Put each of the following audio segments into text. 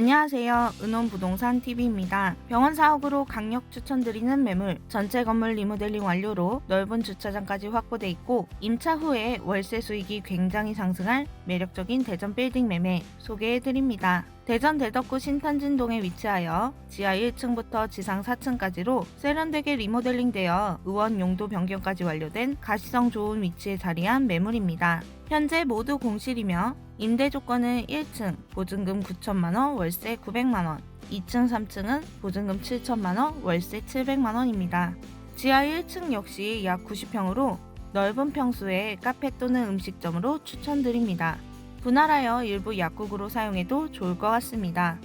안녕하세요. 은원부동산 TV입니다. 병원 사옥으로 강력 추천드리는 매물, 전체 건물 리모델링 완료로 넓은 주차장까지 확보돼 있고 임차 후에 월세 수익이 굉장히 상승할 매력적인 대전 빌딩 매매 소개해 드립니다. 대전 대덕구 신탄진동에 위치하여 지하 1층부터 지상 4층까지로 세련되게 리모델링되어 의원 용도 변경까지 완료된 가시성 좋은 위치에 자리한 매물입니다. 현재 모두 공실이며 임대 조건은 1층 보증금 9천만원 월세 900만원 2층 3층은 보증금 7천만원 월세 700만원입니다. 지하 1층 역시 약 90평으로 넓은 평수에 카페 또는 음식점으로 추천드립니다. 분할하여 일부 약국으로 사용해도 좋을 것 같습니다.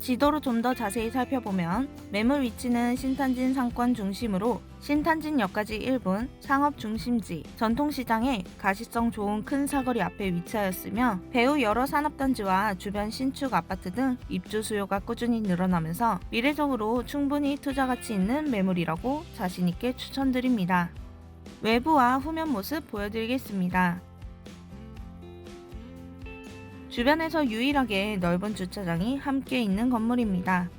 지도로 좀 더 자세히 살펴보면 매물 위치는 신탄진 상권 중심으로 신탄진역까지 1분 상업 중심지 전통시장에 가시성 좋은 큰 사거리 앞에 위치하였으며 배후 여러 산업단지와 주변 신축 아파트 등 입주 수요가 꾸준히 늘어나면서 미래적으로 충분히 투자 가치 있는 매물이라고 자신있게 추천드립니다. 외부와 후면 모습 보여드리겠습니다. 주변에서 유일하게 넓은 주차장이 함께 있는 건물입니다.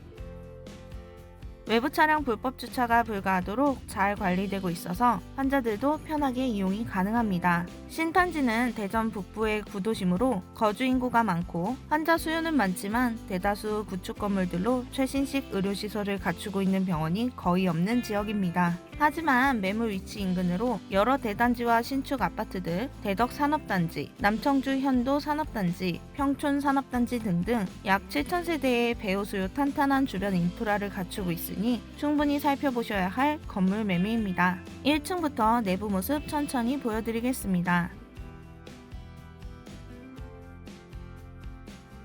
외부 차량 불법 주차가 불가하도록 잘 관리되고 있어서 환자들도 편하게 이용이 가능합니다. 신탄지는 대전 북부의 구도심으로 거주 인구가 많고 환자 수요는 많지만 대다수 구축 건물들로 최신식 의료시설을 갖추고 있는 병원이 거의 없는 지역입니다. 하지만 매물 위치 인근으로 여러 대단지와 신축 아파트들, 대덕 산업단지, 남청주 현도 산업단지, 평촌 산업단지 등등 약 7,000세대의 배우 수요 탄탄한 주변 인프라를 갖추고 있으니 충분히 살펴보셔야 할 건물 매매입니다. 1층부터 내부 모습 천천히 보여드리겠습니다.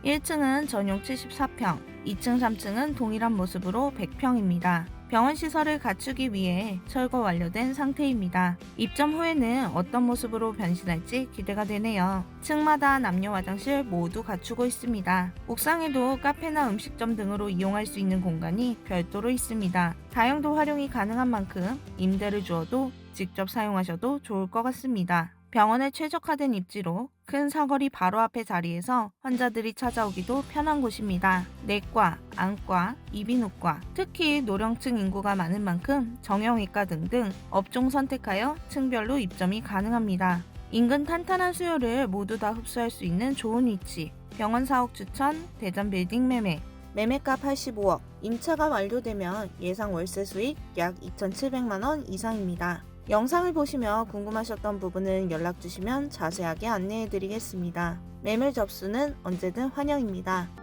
1층은 전용 74평, 2층, 3층은 동일한 모습으로 100평입니다. 병원 시설을 갖추기 위해 철거 완료된 상태입니다. 입점 후에는 어떤 모습으로 변신할지 기대가 되네요. 층마다 남녀 화장실 모두 갖추고 있습니다. 옥상에도 카페나 음식점 등으로 이용할 수 있는 공간이 별도로 있습니다. 다용도 활용이 가능한 만큼 임대를 주어도 직접 사용하셔도 좋을 것 같습니다. 병원에 최적화된 입지로 큰 사거리 바로 앞에 자리에서 환자들이 찾아오기도 편한 곳입니다. 내과, 안과, 이비인후과, 특히 노령층 인구가 많은 만큼 정형외과 등등 업종 선택하여 층별로 입점이 가능합니다. 인근 탄탄한 수요를 모두 다 흡수할 수 있는 좋은 위치, 병원 사옥 추천, 대전 빌딩 매매, 매매가 85억, 임차가 완료되면 예상 월세 수익 약 2,700만 원 이상입니다. 영상을 보시며 궁금하셨던 부분은 연락 주시면 자세하게 안내해 드리겠습니다. 매물 접수는 언제든 환영입니다.